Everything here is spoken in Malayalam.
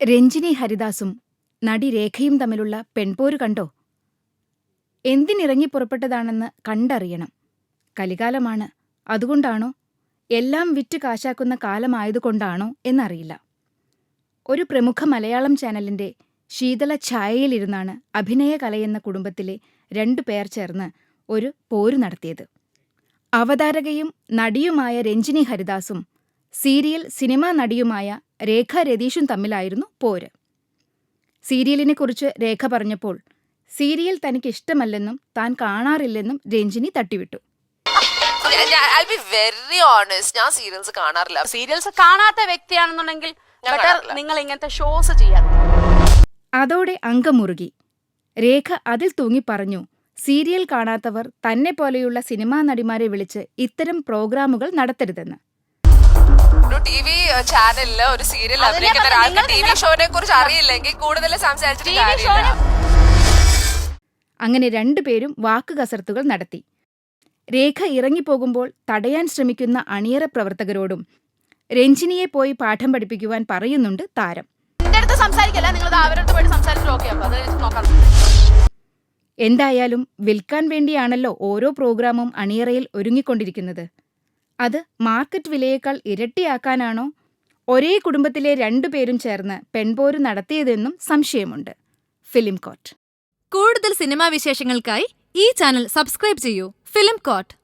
രഞ്ജിനി ഹരിദാസും നടി രേഖയും തമ്മിലുള്ള പെൺപോര് കണ്ടോ? എന്തിനിറങ്ങി പുറപ്പെട്ടതാണെന്ന് കണ്ടറിയണം. കലികാലമാണ് അതുകൊണ്ടാണോ? എല്ലാം വിറ്റ് കാശാക്കുന്ന കാലമായതുകൊണ്ടാണോ എന്നറിയില്ല. ഒരു പ്രമുഖ മലയാളം ചാനലിന്റെ ശീതള ഛായയിലിരുന്നാണ് അഭിനയ കലയെന്ന കുടുംബത്തിലെ രണ്ടു പേർ ചേർന്ന് ഒരു പോര് നടത്തിയത്. അവതാരകയും നടിയുമായ രഞ്ജിനി ഹരിദാസും സീരിയൽ സിനിമാ നടിയുമായ രേഖ രതീഷും തമ്മിലായിരുന്നു പോര്. സീരിയലിനെക്കുറിച്ച് രേഖ പറഞ്ഞപ്പോൾ സീരിയൽ തനിക്ക് ഇഷ്ടമല്ലെന്നും താൻ കാണാറില്ലെന്നും രഞ്ജിനി തട്ടിവിട്ടു. ഐ ബി വെരി ഓണസ്റ്റ് ഞാൻ സീരിയൽസ് കാണാറില്ല. സീരിയൽസ് കാണാത്ത വ്യക്തിയാണെന്നുണ്ടെങ്കിൽ ബെറ്റർ നിങ്ങൾ ഇങ്ങനത്തെ ഷോസ് ചെയ്യാതെ അതോടെ അംഗം മുറുകി. രേഖ അതിൽ തൂങ്ങി പറഞ്ഞു സീരിയൽ കാണാത്തവർ തന്നെ പോലെയുള്ള സിനിമാ നടിമാരെ വിളിച്ച് ഇത്തരം പ്രോഗ്രാമുകൾ നടത്തരുതെന്ന്. ഒരു ടി വി ചാനലിൽ ഒരു സീരിയൽ അഭിനയിക്കുന്ന ഒരാൾക്ക് ടി വി ഷോനെ കുറിച്ച് അറിയില്ലെങ്കിൽ കൂടുതൽ സംസാരിച്ചിട്ട് കാര്യമില്ല. അങ്ങനെ രണ്ടുപേരും വാക്കുകസർത്തുകൾ നടത്തി. രേഖ ഇറങ്ങിപ്പോകുമ്പോൾ തടയാൻ ശ്രമിക്കുന്ന അണിയറ പ്രവർത്തകരോടും രഞ്ജിനിയെ പോയി പാഠം പഠിപ്പിക്കുവാൻ പറയുന്നുണ്ട് താരം. എന്റെ അടുത്ത് സംസാരിക്കല്ല? നിങ്ങൾ അവരുടെ പോയിട്ട് സംസാരിച്ചിട്ട് ഓക്കെ അപ്പൊ അത് നോക്കാം. എന്തായാലും വിൽക്കാൻ വേണ്ടിയാണല്ലോ ഓരോ പ്രോഗ്രാമും അണിയറയിൽ ഒരുങ്ങിക്കൊണ്ടിരിക്കുന്നത്. അത് മാർക്കറ്റ് വിലയേക്കാൾ ഇരട്ടിയാക്കാനാണോ? ഒരേ കുടുംബത്തിലെ രണ്ടു പേരും ചേർന്ന് പെൺപോര് നടത്തിയതെന്നും സംശയമുണ്ട്. ഫിലിം കോട്ട് കൂടുതൽ സിനിമാ വിശേഷങ്ങൾക്കായി ഈ ചാനൽ സബ്സ്ക്രൈബ് ചെയ്യൂ. Film coat